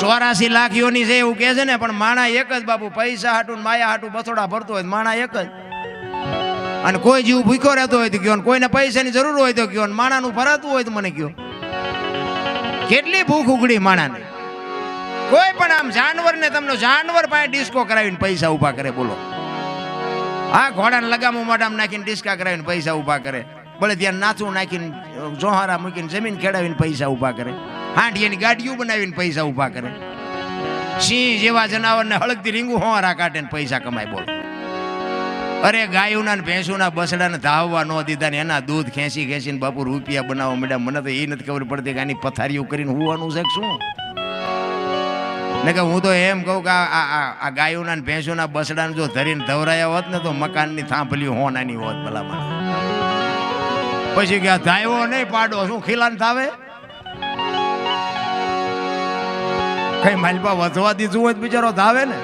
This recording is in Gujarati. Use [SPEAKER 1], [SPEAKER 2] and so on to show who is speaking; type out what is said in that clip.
[SPEAKER 1] ચોરાસી લાખ યોની છે એવું કે છે ને, પણ માણા એક જ બાપુ, પૈસા હાટું માયા હાટું બસોડા ભરતો હોય માણા એક જ. અને કોઈ જીવ ભૂખ્યો રહેતો હોય તો કયો કોઈને પૈસાની જરૂર હોય તો કયો માણાનું ભરાતું હોય તો મને કયો. કેટલી ભૂખ ઉગડી માણાને. કોઈ પણ આમ જાનવરને તમને જાનવર પાસે ડિસ્કો કરાવીને પૈસા ઊભા કરે, બોલો. આ ઘોડાને લગામો મોઢામાં નાખીને ડિસ્કા કરાવીને પૈસા ઊભા કરે. બળે ત્યાં નાચું નાખીને જોહારા મૂકીને જમીન ખેડાવીને પૈસા ઊભા કરે. હાંડિયાની ગાડીઓ બનાવીને પૈસા ઊભા કરે. સિંહ જેવા જનાવરને હળગતી રીંગું હોરા કાઢે ને પૈસા કમાય બોલો. અરે ગાયોના ને ભેંસોના બસડાને ધાવવા ન દીધા ને એના દૂધ ખેંચી ખેંચીને બાપુ રૂપિયા બનાવવા મળ્યા મને તો એ નથી ખબર પડતી કે આની પથારીઓ કરીને હોવાનું છે શું? ને કે હું તો એમ કહું કે આ ગાયોના ને ભેંસોના બસડાને જો ધરીને ધવરાયા હોત ને તો મકાનની થાંભલી હોનાની હોત ભલામણ. પછી કે ધાયો નહીં પાડો, શું ખીલાન થાવે? કઈ માલપા વધવા દીધું હોય બિચારો ધાવે ને.